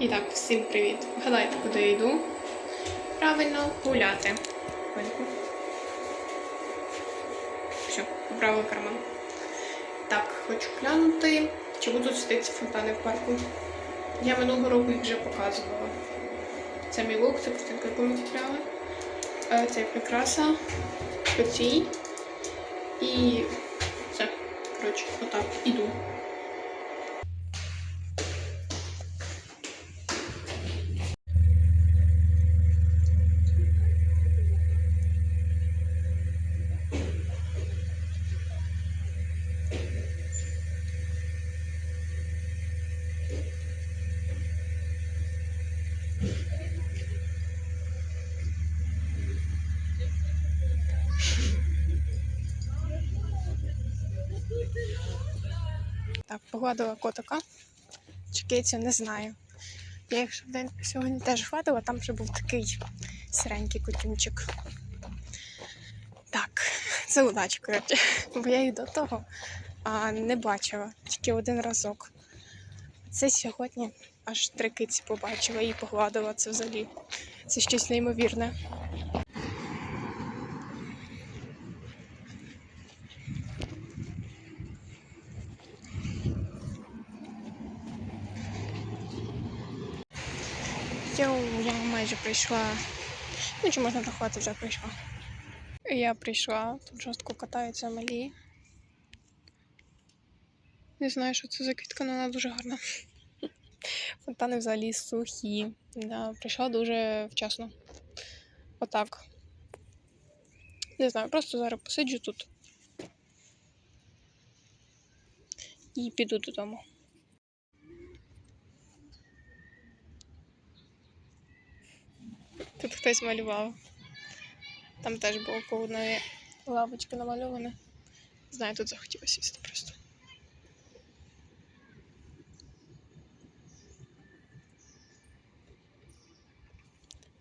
І так, всім привіт. Гадайте, куди я йду? Правильно, гуляти. Все, поправив карман. Так, хочу глянути, чи будуть світитися фонтани в парку. Я минулого року їх вже показувала. Це мій лук, це картинка, яку ми купляли. Е, Це прикраса, оцій. І все. Коротше, отак, іду. Так, погладила котика. Чекається, не знаю. Я їх сьогодні теж гладила, там вже був такий сиренький котюнчик. Так, це удача, коротше. Бо я їх до того а, не бачила, тільки один разок. Це сьогодні аж три киці побачила і погладила це взагалі. Це щось неймовірне. Йоу, я майже прийшла. Ну, чи можна рахувати, вже прийшла. Я прийшла, тут жорстко катаються малі. Не знаю, що це за квітка, але вона дуже гарна. Фонтани взагалі сухі. Да, прийшла дуже вчасно. Отак. Не знаю, просто зараз посиджу тут. І піду додому. Тут хтось малював. Там теж було коло одної лавочки намальоване. Знаю, тут захотілося сісти просто.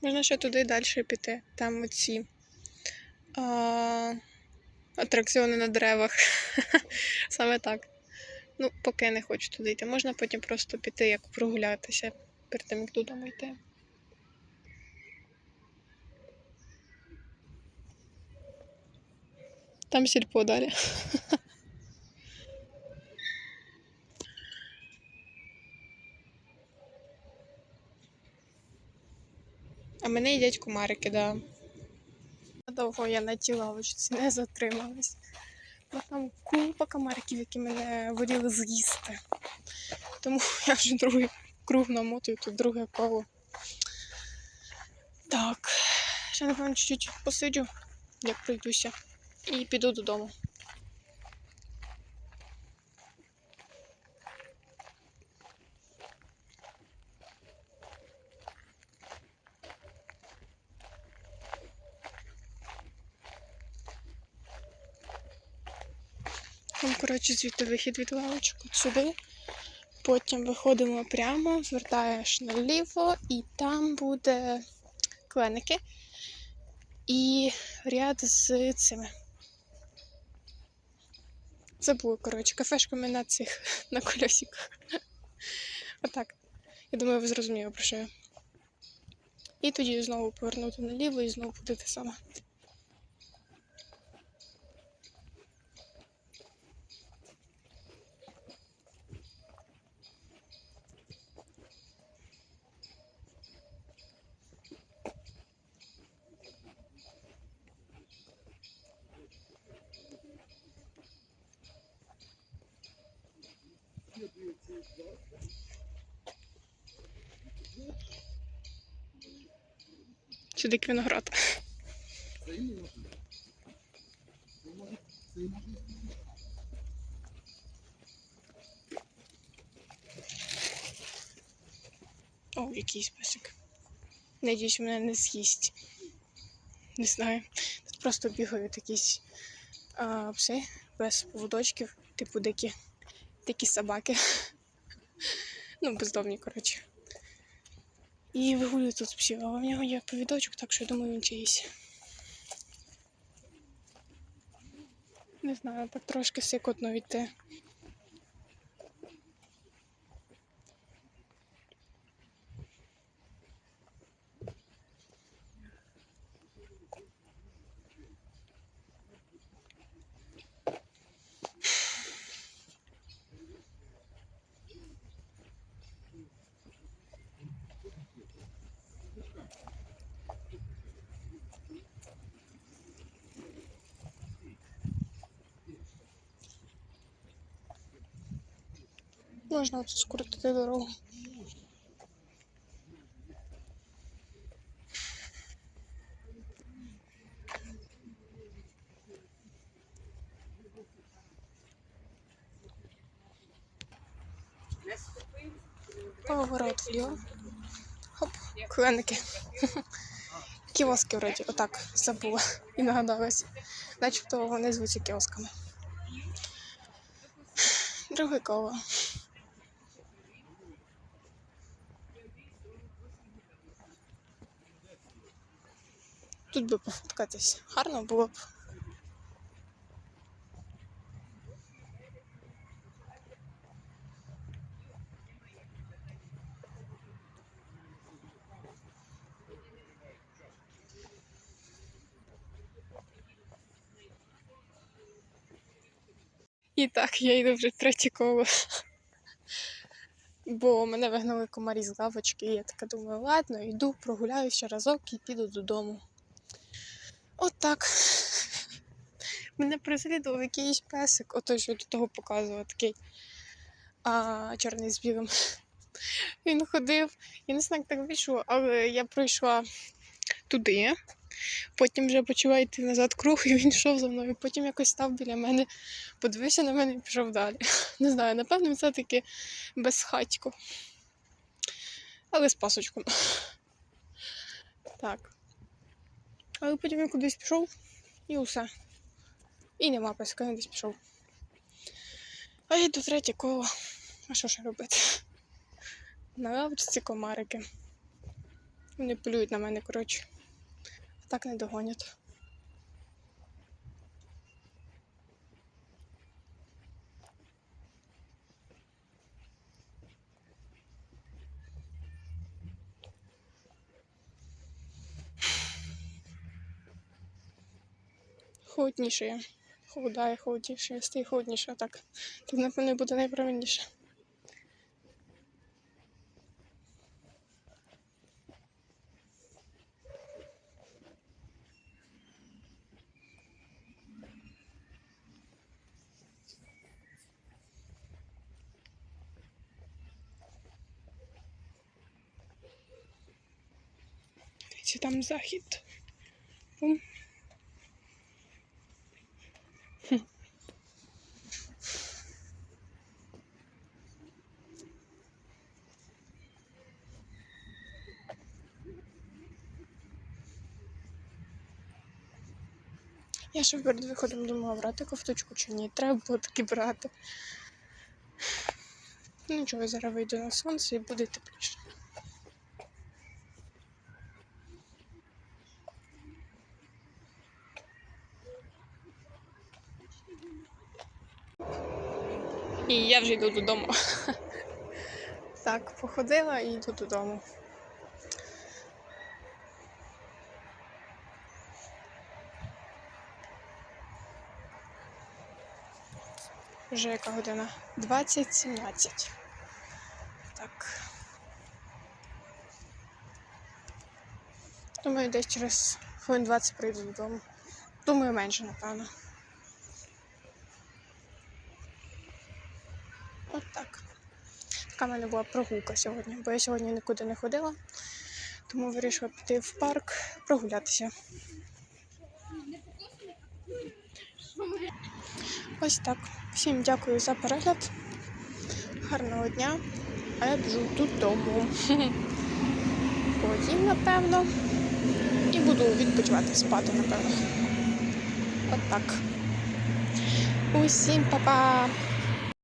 Можна ще туди далі піти. Там оці а, атракціони на деревах. Саме так. Ну, поки не хочу туди йти. Можна потім просто піти, як прогулятися перед тим, як додому йти. Там сільпо далі. А мене їдять комарики, да. Довго я на тій лавочці не затрималась. Бо там купа комариків, які мене воліли з'їсти. Тому я вже другий круг намотую, тут друге коло. Так, ще напевно чуть-чуть посиджу, як пройдуся, і піду додому. Там, коротше, звідти вихід від лавочок от сюди. Потім виходимо прямо, звертаєш наліво, і там буде кленики. І ряд з цими. Забула, коротше, кафешками на цих на кольосіках. Отак. Я думаю, ви зрозуміли, про що я. І тоді знову повернути наліво і знову буде те саме. Чи дик виноград. О, якийсь песик. Надіюсь, мене не з'їсть. Не знаю. Тут просто бігають якісь а, пси без поводочків, типу дикі, дикі собаки. Ну, бездомні, коротше. І вигулює тут псів, але в нього є повідочок, так що я думаю, він чиїсь. Не знаю, так трошки сикотно йти. Можна оце скоротити дорогу. Поворот вліво. Хоп, кленики. Кіоски вроді, отак забула і нагадалась. Начебто вони звуться кіосками. Друге коло. Тут би пофоткатись. Гарно було б. І так, я йду вже третє коло. Бо мене вигнали комарі з лавочки, і я така думаю, ладно, йду, прогуляю ще разок і піду додому. От так. Мене преслідував якийсь песик, ото що до того показував такий а, чорний з білим. Він ходив, я не знаю, як так вийшло, але я пройшла туди. Потім вже почала йти назад круг, і він йшов за мною. Потім якось став біля мене, подивився на мене і пішов далі. Не знаю, напевно, все-таки безхатько. Але з пасочком. Так. Але потім він кудись пішов і усе. І нема песка, він десь пішов. А я йду третє коло. А що ж робити? На лавочці комарики. Вони полюють на мене, коротше. А так не догонять. Холодніше. Холодає, холодніше, стає холодніше, так. Так, напевно, буде найправильніше. Там захід. Бум. Я ще перед виходом думала, брати кофточку чи ні. Треба було таки брати. Ну нічого, я зараз вийду на сонце і буде тепліше. І я вже йду додому. Так, походила і йду додому. Вже яка година? 20.17. Так. Думаю, десь через хвилин 20 прийду додому. Думаю, менше, напевно. От так. Така в мене була прогулка сьогодні, бо я сьогодні нікуди не ходила, тому вирішила піти в парк прогулятися. Ось так. Всім дякую за перегляд. Гарного дня. А я біжу додому. Поїм, напевно. І буду відпочивати, спати, напевно. От так. Усім па-па!